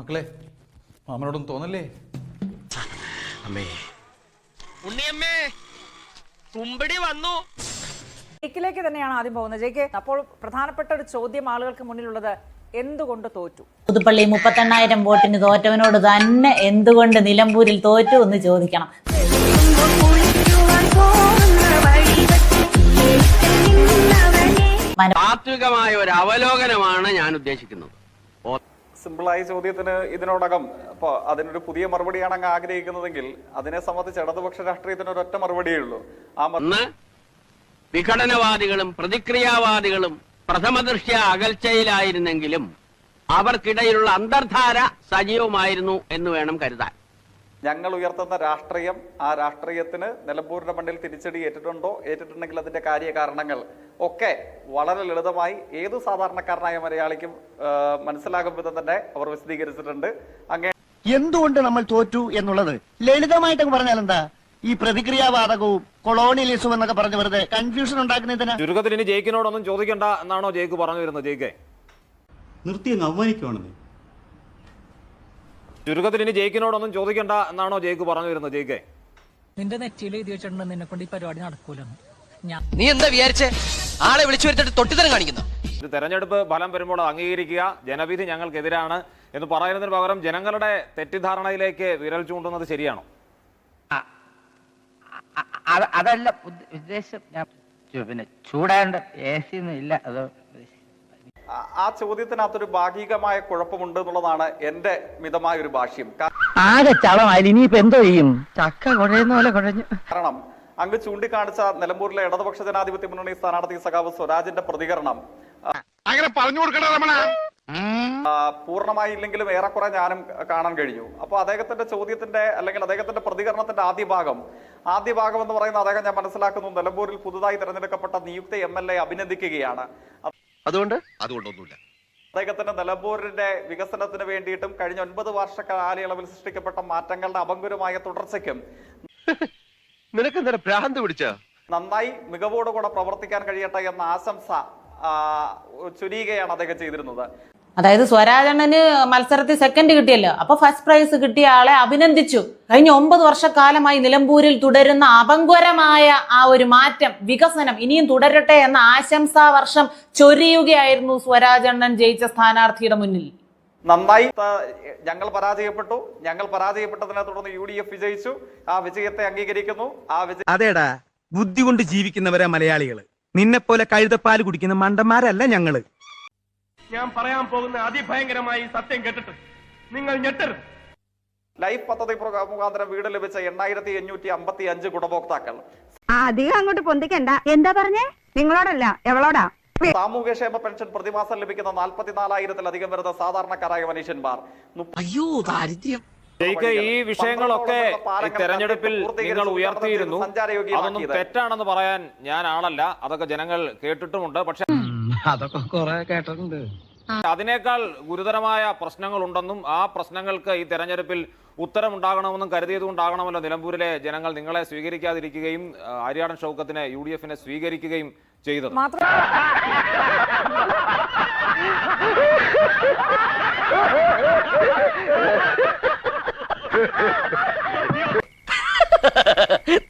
മക്കളെ മാമനോടൊന്നും തോന്നല്ലേ? അമ്മേ. ഉണ്ണിയമ്മേ തുമ്പടി വന്നു. ജയിക്കിലേക്ക് തന്നെയാണ് ആദ്യം പോകുന്നത്. ജയിക്ക് അപ്പോൾ പ്രധാനപ്പെട്ട ഒരു ചോദ്യം ആളുകൾക്ക് മുന്നിലുള്ളത് എന്തുകൊണ്ട് തോറ്റു? പുതുപ്പള്ളി മുപ്പത്തെണ്ണായിരം വോട്ടിന് തോറ്റവനോട് തന്നെ എന്തുകൊണ്ട് നിലമ്പൂരിൽ തോറ്റു എന്ന് ചോദിക്കണം. മന- താത്വികമായ ഒരു അവലോകനമാണ് ഞാൻ ഉദ്ദേശിക്കുന്നത്. സിമ്പിളായ ചോദ്യത്തിന് ഇതിനോടകം അപ്പോൾ അതിനൊരു പുതിയ മറുപടിയാണ് അങ്ങ് ആഗ്രഹിക്കുന്നതെങ്കിൽ അതിനെ സംബന്ധിച്ച് ഇടതുപക്ഷ രാഷ്ട്രീയത്തിന് ഒരൊറ്റ മറുപടിയേ ഉള്ളൂ. ആ വിഘടനവാദികളും പ്രതിക്രിയാവാദികളും പ്രഥമദൃഷ്ട്യ അകൽച്ചയിലായിരുന്നെങ്കിലും അവർക്കിടയിലുള്ള അന്തർധാര സജീവമായിരുന്നു എന്ന് വേണം കരുതാൻ. ഞങ്ങൾ ഉയർത്തുന്ന രാഷ്ട്രീയം ആ രാഷ്ട്രീയത്തിന് നിലമ്പൂരിന്റെ മണ്ണിൽ തിരിച്ചടി ഏറ്റിട്ടുണ്ടോ? ഏറ്റിട്ടുണ്ടെങ്കിൽ അതിന്റെ കാര്യകാരണങ്ങൾ ഒക്കെ വളരെ ലളിതമായി ഏത് സാധാരണക്കാരനായ മലയാളിക്കും മനസ്സിലാകും വിധം തന്നെ അവർ വിശദീകരിച്ചിട്ടുണ്ട്. അങ്ങേ എന്തുകൊണ്ട് നമ്മൾ തോറ്റു എന്നുള്ളത് ലളിതമായിട്ട് പറഞ്ഞാൽ എന്താ? ഈ പ്രതിക്രിയാവാദകവും കൊളോണിയലിസവും എന്നൊക്കെ പറഞ്ഞു വെറുതെ കൺഫ്യൂഷൻ ഉണ്ടാക്കുന്നതിന് ചുരുക്കത്തിൽ ഇനി ജയിക്കിനോടൊന്നും ചോദിക്കണ്ട എന്നാണോ ജയിക്ക് പറഞ്ഞു വരുന്നത് ജയിക്കെ? നിർത്തി അവമാനിക്കുവാണെന്ന്. ചുരുക്കത്തിൽ ഇനി ജയിക്കിനോടൊന്നും ചോദിക്കണ്ട എന്നാണോ ജയിക്ക് പറഞ്ഞു വരുന്നത് ജയിക്കെ? നിന്റെ നെറ്റിയിൽ എഴുതി വെച്ചിട്ടുണ്ടെന്ന് നിന്നെ കൊണ്ട് ഈ പരിപാടി നടക്കൂലെന്ന്. ഞാൻ നീ എന്താ വിചാരിച്ചേ? ആളെ വിളിച്ചു വരുത്തിട്ട് തൊട്ടിത്തരം കാണിക്കുന്നു. ഇത് തെരഞ്ഞെടുപ്പ് ഫലം വരുമ്പോൾ അംഗീകരിക്കുക. ജനവിധി ഞങ്ങൾക്കെതിരാണ് എന്ന് പറയുന്നതിന് പകരം ജനങ്ങളുടെ തെറ്റിദ്ധാരണയിലേക്ക് വിരൽ ചൂണ്ടുന്നത് ശരിയാണോ? അതല്ല ഉദ്ദ- ഉദ്ദേശം ഞാൻ പിന്നെ ചൂടാണ്ട് എ സി ഒന്നും ഇല്ല അത് ആ- ചോദ്യത്തിനകത്തൊരു ഭാഗികമായ കുഴപ്പമുണ്ട് എന്നുള്ളതാണ് എന്റെ മിതമായ ഒരു ഭാഷ്യം ആകെ ചളമായി ഇനിയിപ്പോ എന്തോ ചെയ്യും? ചക്ക കുഴയുന്ന പോലെ കുഴഞ്ഞു. കാരണം അങ്ങ് ചൂണ്ടിക്കാണിച്ച നിലമ്പൂരിലെ ഇടതുപക്ഷ ജനാധിപത്യ മുന്നണി സ്ഥാനാർത്ഥി സഖാവ് സ്വരാജിന്റെ പ്രതികരണം. അങ്ങനെ ആ, പൂർണമായി ഇല്ലെങ്കിലും ഏറെക്കുറെ ഞാനും കാണാൻ കഴിഞ്ഞു. അപ്പോൾ അദ്ദേഹത്തിന്റെ ചോദ്യത്തിന്റെ അല്ലെങ്കിൽ അദ്ദേഹത്തിന്റെ പ്രതികരണത്തിന്റെ ആദ്യ ഭാഗം ആദ്യ ഭാഗം എന്ന് പറയുന്ന അദ്ദേഹം ഞാൻ മനസ്സിലാക്കുന്നു നിലമ്പൂരിൽ പുതുതായി തിരഞ്ഞെടുക്കപ്പെട്ട നിയുക്ത എം എൽ എ അഭിനന്ദിക്കുകയാണ്. അതുകൊണ്ട്? അതുകൊണ്ടൊന്നുമില്ല. അദ്ദേഹത്തിന്റെ നിലമ്പൂരിന്റെ വികസനത്തിന് വേണ്ടിയിട്ടും കഴിഞ്ഞ ഒൻപത് വർഷ കാലയളവിൽ സൃഷ്ടിക്കപ്പെട്ട മാറ്റങ്ങളുടെ അപങ്കുരമായ തുടർച്ചയ്ക്കും നിനക്ക് എന്താ ഭ്രാന്ത് പിടിച്ച? നന്നായി മികവോടുകൂടെ പ്രവർത്തിക്കാൻ കഴിയട്ടെ എന്ന ആശംസ ചൊരിയുകയാണ് അദ്ദേഹം ചെയ്തിരുന്നത്. അതായത് സ്വരാജണ്ണന് മത്സരത്തിൽ സെക്കൻഡ് കിട്ടിയല്ലോ. അപ്പൊ ഫസ്റ്റ് പ്രൈസ് കിട്ടിയ ആളെ അഭിനന്ദിച്ചു. കഴിഞ്ഞ ഒമ്പത് വർഷക്കാലമായി നിലമ്പൂരിൽ തുടരുന്ന അപങ്കുരമായ ആ ഒരു മാറ്റം വികസനം ഇനിയും തുടരട്ടെ എന്ന ആശംസാ വർഷം ചൊരിയുകയായിരുന്നു സ്വരാജണ്ണൻ ജയിച്ച സ്ഥാനാർത്ഥിയുടെ മുന്നിൽ. നന്നായി. ത- ഞങ്ങൾ പരാജയപ്പെട്ടു. ഞങ്ങൾ പരാജയപ്പെട്ടതിനെ തുടർന്ന് യു ഡി എഫ് വിജയിച്ചു. ആ വിജയത്തെ അംഗീകരിക്കുന്നു. ആ വിജയ അതേടാ. ബുദ്ധി കൊണ്ട് ജീവിക്കുന്നവരാ മലയാളികൾ. നിന്നെ പോലെ കഴുതപ്പാൽ കുടിക്കുന്ന മണ്ടന്മാരല്ല ഞങ്ങൾ. ഞാൻ പറയാൻ പോകുന്ന അതിഭയങ്കരമായി സത്യം കേട്ടിട്ട് നിങ്ങൾ ഞെട്ടരുത്. ലൈഫ് പദ്ധതി മുഖാന്തരം വീട് ലഭിച്ച എണ്ണായിരത്തി എണ്ണൂറ്റി അമ്പത്തി അഞ്ച് ഗുണഭോക്താക്കൾ. അധികം അങ്ങോട്ട് പൊന്തിക്കണ്ട. എന്താ പറഞ്ഞേ? നിങ്ങളോടല്ല എവളോടാ? സാമൂഹ്യക്ഷേമ പെൻഷൻ പ്രതിമാസം ലഭിക്കുന്ന നാൽപ്പത്തിനാലായിരത്തിലധികം വരുന്ന സാധാരണക്കാരായ മനുഷ്യന്മാർ. അയ്യോ ദാരിദ്ര്യം. ജയിക്ക് ഈ വിഷയങ്ങളൊക്കെ ഈ തെരഞ്ഞെടുപ്പിൽ നിങ്ങൾ ഉയർത്തിയിരുന്നു. അതൊന്നും തെറ്റാണെന്ന് പറയാൻ ഞാൻ ആളല്ല. അതൊക്കെ ജനങ്ങൾ കേട്ടിട്ടുമുണ്ട്. പക്ഷെ അതൊക്കെ കുറെ കേട്ടിട്ടുണ്ട്. അതിനേക്കാൾ ഗുരുതരമായ പ്രശ്നങ്ങൾ ഉണ്ടെന്നും ആ പ്രശ്നങ്ങൾക്ക് ഈ തെരഞ്ഞെടുപ്പിൽ ഉത്തരമുണ്ടാകണമെന്നും കരുതിയതുകൊണ്ടാകണമല്ലോ നിലമ്പൂരിലെ ജനങ്ങൾ നിങ്ങളെ സ്വീകരിക്കാതിരിക്കുകയും ആര്യാടൻ ഷൗക്കത്തിനെ യു ഡി എഫിനെ സ്വീകരിക്കുകയും ചെയ്തത്. മാത്രം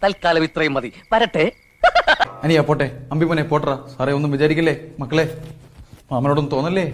തൽക്കാലം ഇത്രയും മതി. വരട്ടെ. അനിയാ പോട്ടെ. അമ്പിമനെ പോട്ടറ. സാറേ ഒന്നും വിചാരിക്കല്ലേ? മക്കളെ മാമനോടൊന്നും തോന്നല്ലേ?